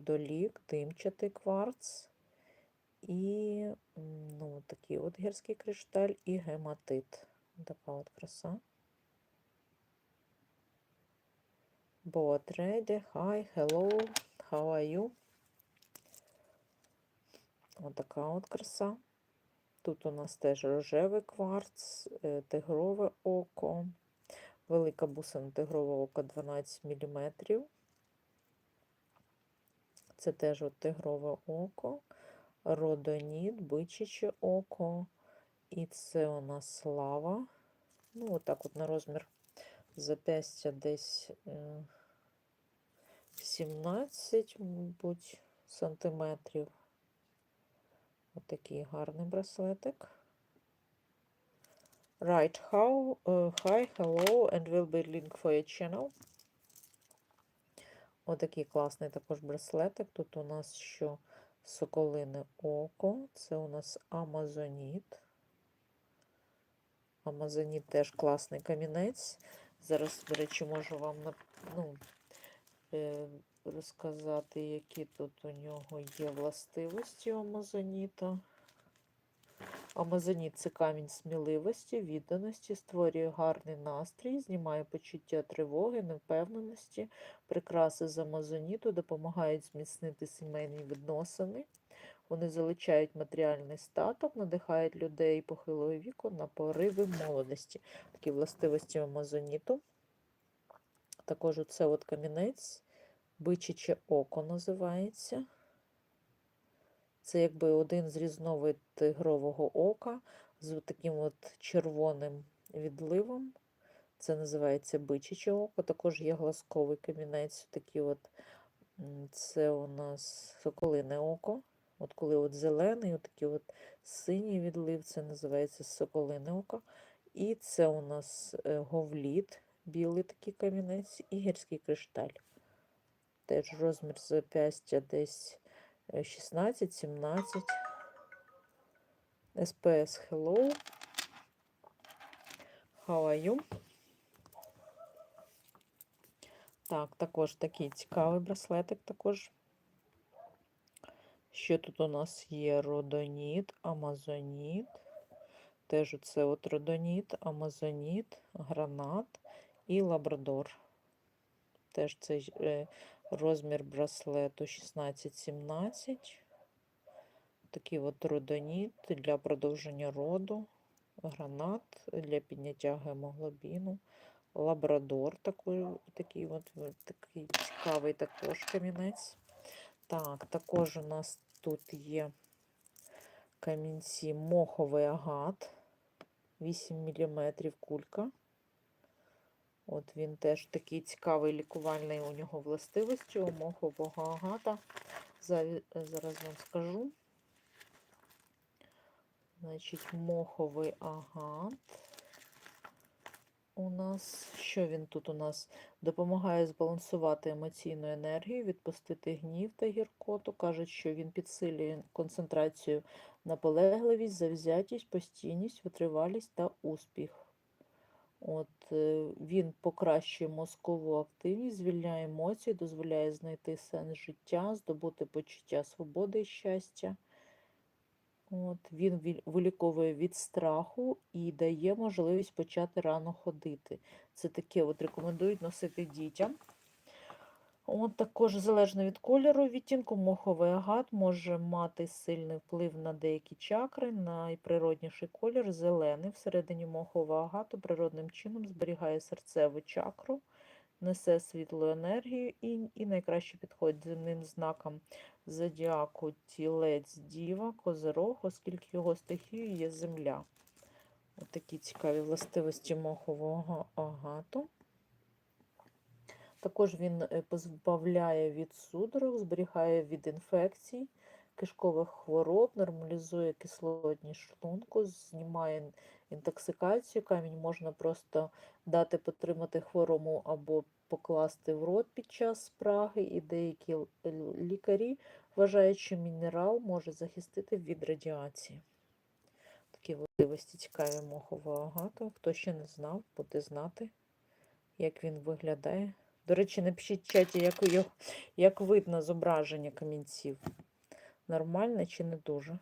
Долік, димчатий кварц і ну, такий от гірський кришталь і гематит. Така от краса. Boat ready. Hi, hello, how are you? Отака от краса. Тут у нас теж рожевий кварц, е, тигрове око, велика бусина тигрове око 12 мм. Це теж от тигрове око, родоніт, бичаче око. І це у нас лава. Ну, отак от на розмір запястя десь е, 17, мабуть, сантиметрів. Отакий гарний браслетик. Right, how, uh, hi, hello, and will be link for your channel. Отакий класний також браслетик. Тут у нас що соколине око, це у нас амазоніт. Амазоніт теж класний камінець. Зараз, до речі, можу вам ну, е, розказати, які тут у нього є властивості у амазоніта. Амазоніт це камінь сміливості, відданості, створює гарний настрій, знімає почуття тривоги, невпевненості. Прикраси з амазоніту допомагають зміцнити сімейні відносини. Вони залучають матеріальний статок, надихають людей похилого віку на пориви молодості. Такі властивості амазоніту. Також оце от камінець, бичаче око називається. Це якби один з різновид тигрового ока з таким от червоним відливом. Це називається бичаче око. Також є глазковий камінець. Такий от, це у нас соколине око. От коли от зелений, от такий от синій відлив, це називається соколине око. І це у нас е, говліт, білий такий камінець, і гірський кришталь. Теж розмір запястя десь е, 16-17. SPS Hello. How are you? Так, також такий цікавий браслетик також. Що тут у нас є родоніт, амазоніт. Теж це от родоніт, амазоніт, гранат і лабрадор. Теж цей е, розмір браслету 16-17. Такий от родоніт для продовження роду, гранат для підняття гемоглобіну, лабрадор такий, такий, от, такий цікавий також камінець. Так, також у нас тут є камінці моховий агат, 8 мм кулька. От він теж такий цікавий лікувальний у нього властивості у мохового агата. Зараз вам скажу. Значить, моховий агат. У нас, що він тут у нас? Допомагає збалансувати емоційну енергію, відпустити гнів та гіркоту. Кажуть, що він підсилює концентрацію, наполегливість, завзятість, постійність, витривалість та успіх. От, е, він покращує мозкову активність, звільняє емоції, дозволяє знайти сенс життя, здобути почуття свободи і щастя. От, він ві- виліковує від страху і дає можливість почати рано ходити. Це таке от рекомендують носити дітям. От також залежно від кольору відтінку, моховий агат може мати сильний вплив на деякі чакри. Найприродніший колір зелений. Всередині мохового агату природним чином зберігає серцеву чакру, несе світлу енергію і, і найкраще підходить земним знакам зодіаку тілець діва, козирог, оскільки його стихією є земля. Такі цікаві властивості мохового агату. Також він е, позбавляє від судорог, зберігає від інфекцій, кишкових хвороб, нормалізує кислотність шлунку, знімає інтоксикацію. Камінь можна просто дати потримати хворому або покласти в рот під час спраги, і деякі лікарі вважають, що мінерал може захистити від радіації. Такі властивості цікаві мохового агату. Хто ще не знав, буде знати, як він виглядає. До речі, напишіть в чаті, як, як видно зображення камінців. Нормально чи не дуже?